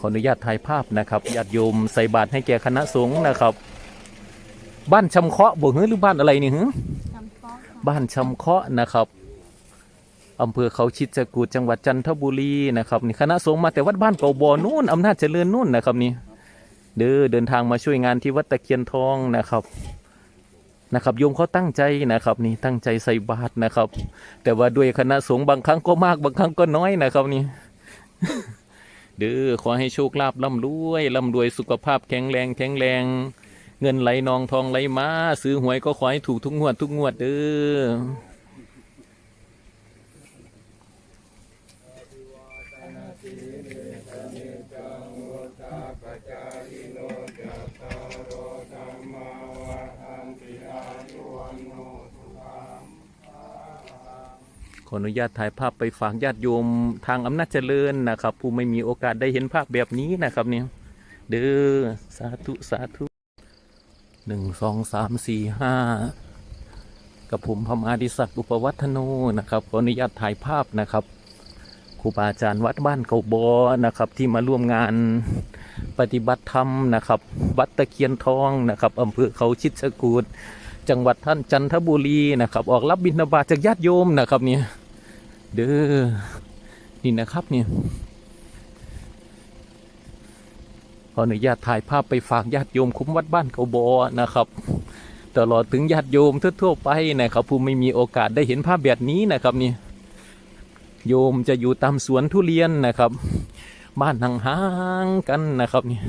ขออนุญาตถ่ายภาพนะครับญาติโยมใส่บาตรให้แก่คณะสงฆ์นะครับ บ้านชำเคาะบ่เฮ้หรือบ้านอะไรนี่ฮึจำป๊อกค่ะบ้านชำเคาะนะครับอำเภอเขาชิดจกูดจังหวัดจันทบุรีนะครับนี่คณะสงฆ์มาแต่วัดบ้านเก่าบ่อนู่นอำนาจเจริญนู่นนะครับนี่เด้อเดินทางมาช่วยงานที่วัดตะเคียนทองนะครับนะครับโยมเขาตั้งใจนะครับ นี่ตั้งใจใส่บาตรนะครับ แต่ว่าด้วยคณะสงฆ์บางครั้งก็มากบางครั้งก็น้อยนะครับนี่ เด้อขอให้โชคลาภร่ำรวยร่ำรวยสุขภาพแข็งแรงแข็งแรง เงินไหลนองทองไหลมา ซื้อหวยก็ขอให้ถูกทุกงวดทุกงวดเด้อ ขออนุญาตถ่ายภาพไปฝากญาติโยมทางอำนาจเจริญนะครับ ผู้ไม่มีโอกาสได้เห็นภาพแบบนี้นะครับเนี่ยเด้อสาธุสาธุหนึ่งสองสามสี่ห้ากับผมพมอาดิศักดิ์อุปวัฒโนนะครับขออนุญาตถ่ายภาพนะครับครูบาอาจารย์วัดบ้านเกาบอนะครับ ที่มาร่วมงานปฏิบัติธรรมนะครับ วัดตะเคียนทองนะครับอำเภอเขาชิดชกูดจังหวัดท่านจันทบุรีนะครับ ออกรับบิณฑบาตจากญาติโยมนะครับเนี่ย เด้อนี่นะครับเนี่ยขออนุญาตถ่ายภาพไปฝากญาติโยมคุ้มวัดบ้านเขาบอนะครับ ตลอดถึงญาติโยมทั่วๆไปนะครับผู้ไม่มีโอกาสได้เห็นภาพแบบนี้นะครับนี่โยมจะอยู่ตามสวนทุเรียนนะครับ บ้านห่างๆกันนะครับนี่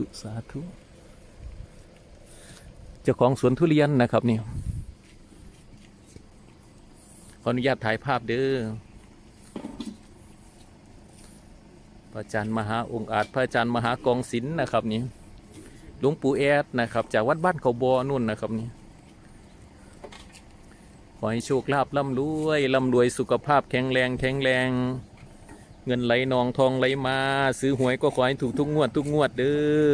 ธุสาธุเจ้าของสวนทุเรียนนะครับนี่ขออนุญาตถ่ายภาพเด้อพระอาจารย์มหาองค์อาจพระอาจารย์มหากองศิลป์นะครับนี่หลวงปู่แอดนะครับ จากวัดบ้านเขาบอนู่นนะครับนี่ขอให้โชคลาภร่ำรวยร่ำรวยสุขภาพแข็งแรงแข็งแรง เงินไหลนองทองไหลมา ซื้อหวยก็ขอให้ถูกทุกงวดทุกงวดเด้อ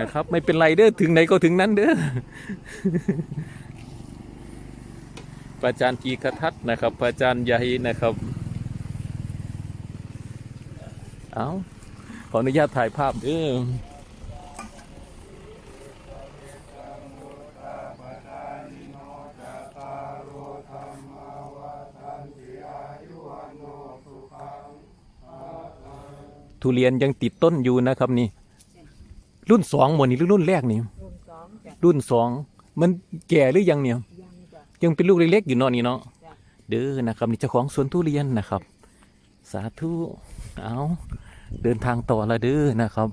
นะครับ ไม่เป็นไรเด้อถึงไหนก็ถึงนั้นเด้อพระอาจารย์กีคทัศน์นะครับพระอาจารย์ใหญ่นะครับ เอาขออนุญาตถ่ายภาพเด้อ ทุเรียนยังติดต้นอยู่นะครับนี่ รุ่นสองหมดนี่หรือรุ่นแรกนี่ รุ่นสองจ้ะรุ่นสองมันแก่หรือยังเนี่ย ยังจ้ะ ยังเป็นลูกเล็กๆอยู่เนาะนี่เนาะจ้ะ เด้อนะครับนี่เจ้าของสวนทุเรียนนะครับ สาธุเอาเดินทางต่อละเด้อนะครับ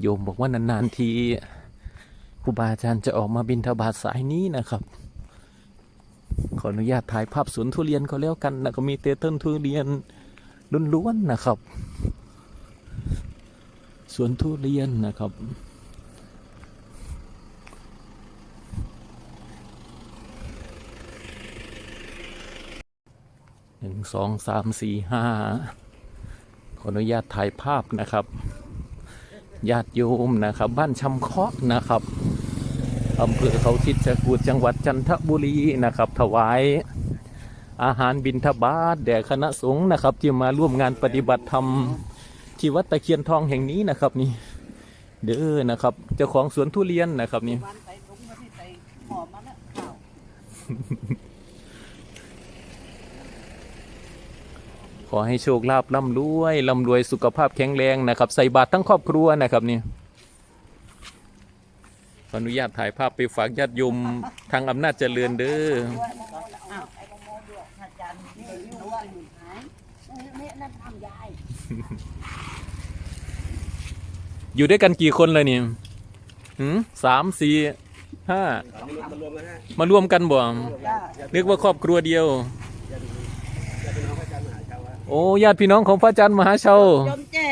โยมบอกว่านานๆทีครูบาอาจารย์จะออกมาบินทบาทสายนี้นะครับ ขออนุญาตถ่ายภาพสวนทุเรียนก็แล้วกันนะก็มีเตต้นทุเรียน ล้วนๆนะครับ สวนทุเรียนนะครับ หนึ่งสองสามสี่ห้าขออนุญาตถ่ายภาพนะครับญาติโยมนะครับ บ้านชำเคาะนะครับอำเภอเขาทิศจกูดจังหวัดจันทบุรีนะครับ ถวาย อาหารบิณฑบาตแด่คณะสงฆ์นะครับ ที่มาร่วมงานปฏิบัติธรรมที่วัดตะเคียนทองแห่งนี้นะครับนี่ เด้อนะครับ เจ้าของสวนทุเรียนนะครับนี่ วันใส่ถุงมาที่ใส่หอมมาแล้วข้าวขอให้โชคลาภร่ำรวยร่ำรวยสุขภาพแข็งแรงนะครับ ใส่บาตรทั้งครอบครัวนะครับนี่ขออนุญาตถ่ายภาพไปฝากญาติโยมทางอำนาจเจริญเด้อ้โมโมด้วยอาจารย์นี่รู้ว่าอยู่ไหนนี่นั่นทำยาย อยู่ด้วยกันกี่คนเลยนี่หืมสามสี่ห้ามารวมกันฮะมารวมกันบ่จ้านึกว่าครอบครัวเดียวจะเป็นน้องพระอาจารย์มหาเจ้าว่าโอ้ญาติพี่น้องของพระอาจารย์มหาเชาจอมแจ้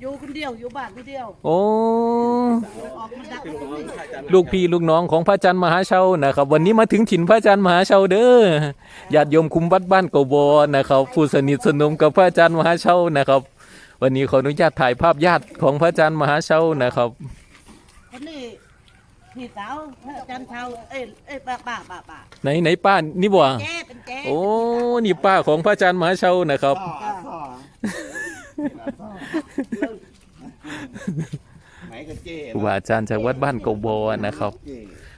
อยู่คนเดียวอยู่บ้านคนเดียว โอ้ออกมาดักเป็นน้องพระอาจารย์ลูกพี่ลูกน้องของพระอาจารย์มหาเชานะครับ วันนี้มาถึงถิ่นพระอาจารย์มหาเชาเด้อญาติโยมคุมวัดบ้านเกาบอนะครับผู้สนิทสนมกับพระอาจารย์มหาเชานะครับ วันนี้ขออนุญาตถ่ายภาพญาติของพระอาจารย์มหาเชานะครับ คนนี้พี่สาวอาจารย์เชาเอ้ยเอ้ยป้าป้าป้าป้าไหนไหนป้านี่บ่แจ๊เป็นแจ๊โอ้นี่ป้าของพระอาจารย์มหาเชานะครับไหนกับเจ๊ครูบาอาจารย์จากวัดบ้านเกาบอนะครับ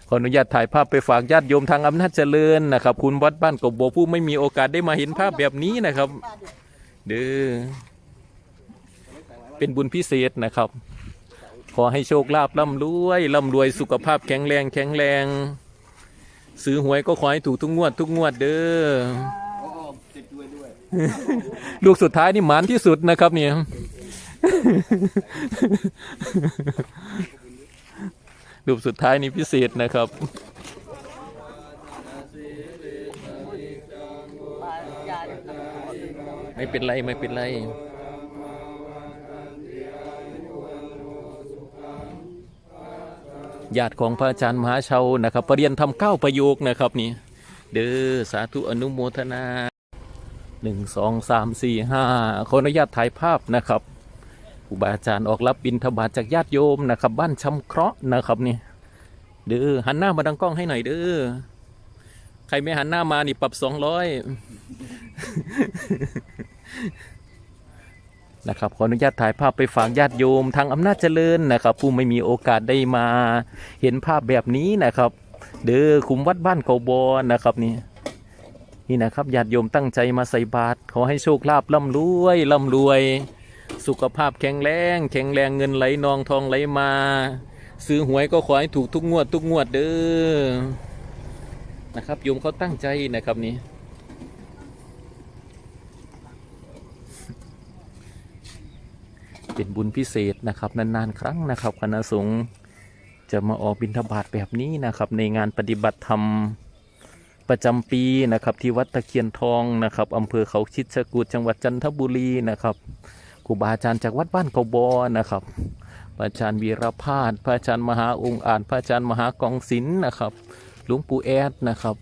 ขออนุญาตถ่ายภาพไปฝากญาติโยมทางอำนาจเจริญนะครับ คุณวัดบ้านเกาบอผู้ไม่มีโอกาสได้มาเห็นภาพแบบนี้นะครับ เด้อ เป็นบุญพิเศษนะครับ ขอให้โชคลาภร่ำรวยร่ำรวยสุขภาพแข็งแรงแข็งแรง ซื้อหวยก็ขอให้ถูกทุกงวดทุกงวดเด้อลูกสุดท้ายนี่หมานที่สุดนะครับเนี่ยรูปสุดท้ายนี่พิเศษนะครับไม่เป็นไร ไม่เป็นไร ญาติของพระอาจารย์มหาเชานะครับปรริยนทำเก้าประโยคนะครับนี่เด้อสาธุอนุโมทนาหนึ่งสองสามสี่ห้าขออนุญาตถ่ายภาพนะครับครูบาอาจารย์ออกรับบิณฑบาตจากญาติโยมนะครับ บ้านชำเคราะห์นะครับนี่เด้อหันหน้ามาดังกล้องให้หน่อยเด้อใครไม่หันหน้ามานี่ปรับสองร้อย นะครับขออนุญาตถ่ายภาพไปฝากญาติโยมทางอำนาจเจริญนะครับ ผู้ไม่มีโอกาสได้มาเห็นภาพแบบนี้นะครับ เด้อคุมวัดบ้านเกาบอนะครับนี่นี่นะครับญาติโยมตั้งใจมาใส่บาตรขอให้โชคลาภร่ำรวยร่ำรวย สุขภาพแข็งแรงแข็งแรงเงินไหลนองทองไหลมา ซื้อหวยก็ขอให้ถูกทุกงวดทุกงวดเด้อนะครับโยมเขาตั้งใจนะครับนี่ เป็นบุญพิเศษนะครับนานๆ ครั้งนะครับคณะสงฆ์จะมาออกบิณฑบาตแบบนี้นะครับ ในงานปฏิบัติธรรมประจำปีนะครับ ที่วัดตะเคียนทองนะครับอำเภอเขาชิดชกูดจังหวัดจันทบุรีนะครับครูบาอาจารย์จากวัดบ้านเขาบอนะครับพระอาจารย์วีรพาสพระอาจารย์มหาองค์อาจพระอาจารย์มหากองศิลป์นะครับหลวงปู่แอดนะครับ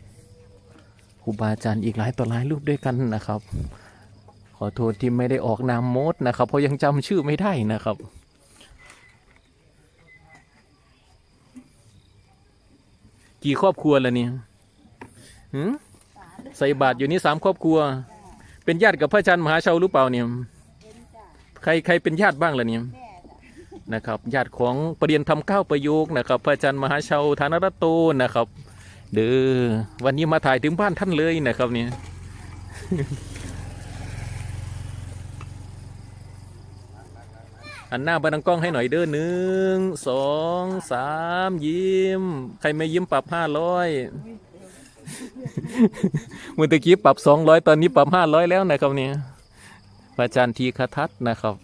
ครูบาอาจารย์อีกหลายต่อหลายรูปด้วยกันนะครับ ขอโทษที่ไม่ได้ออกนามโมดนะครับ เพราะยังจำชื่อไม่ได้นะครับกี่ครอบครัวแล้วเนี่ยหืใส่บาตรอยู่นี่สามครอบครัว เป็นญาติกับพระอาจารย์มหาเชาหรือเปล่าเนี่ยใครใครเป็นญาติบ้างล่ะเนี่ยนะครับ ญาติของประเดียนทำเก้าประโยคนะครับ พระอาจารย์มหาเชาธานรัตโตนะครับ เด้อวันนี้มาถ่ายถึงบ้านท่านเลยนะครับเนี่ย หันหน้าไปดังกล้องให้หน่อยเด้อหนึ่งสองสามยิ้ม ใครไม่ยิ้มปรับห้าร้อยเมื่อตะกี้ปรับสองร้อยตอนนี้ปรับห้าร้อยแล้วนะครับเนี่ยพระอาจารย์ทีคทัศนะครับ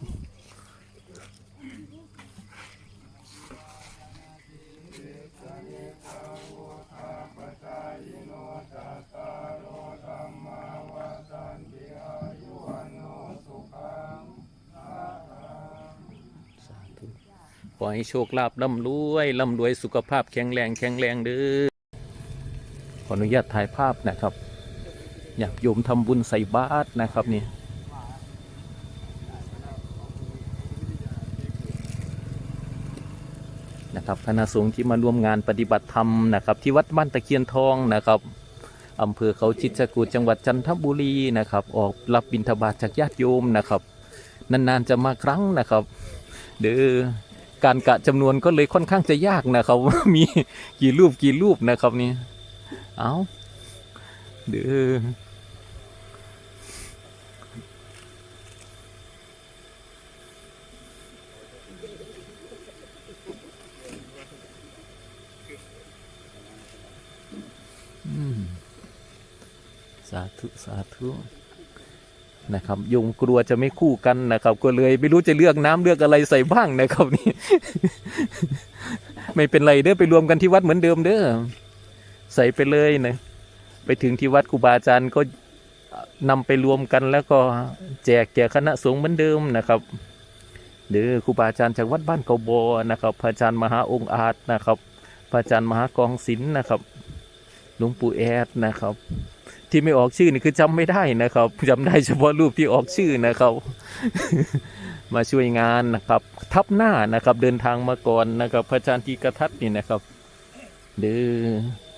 ขอให้โชคลาภร่ำรวยร่ำรวยสุขภาพแข็งแรงแข็งแรงเด้อขออนุญาตถ่ายภาพนะครับ อยากโยมทำบุญใส่บาตรนะครับนี่นะครับคณะสงฆ์ที่มาร่วมงานปฏิบัติธรรมนะครับ ที่วัดบ้านตะเคียนทองนะครับอำเภอเขาชิดชกูดจังหวัดจันทบุรีนะครับ ออกรับบิณฑบาตจากญาติโยมนะครับ นานๆจะมาครั้งนะครับ เด้อ การกะจำนวนก็เลยค่อนข้างจะยากนะครับว่ามีกี่รูปกี่รูปนะครับนี่เอาเด้ออืมสาธุ สาธุ นะครับโยมกลัวจะไม่คู่กันนะครับ ก็เลยไม่รู้จะเลือกน้ำเลือกอะไรใส่บ้างนะครับนี่ ไม่เป็นไรเด้อไปรวมกันที่วัดเหมือนเดิมเด้อใส่ไปเลยนะไปถึงที่วัดครูบาอาจารย์ก็นำไปรวมกันแล้วก็แจกแก่คณะสงฆ์เหมือนเดิมนะครับเด้อครูบาอาจารย์จากวัดบ้านเกาบอนะครับพระอาจารย์มหาองค์อาจนะครับพระอาจารย์มหากองศิลป์นะครับหลวงปู่แอดนะครับ ที่ไม่ออกชื่อนี่คือจำไม่ได้นะครับจำได้เฉพาะรูปที่ออกชื่อนะครับ มาช่วยงานนะครับ ทับหน้านะครับ เดินทางมาก่อนนะครับ พระอาจารย์ทีกระทัดน์นี่นะครับ เด้อ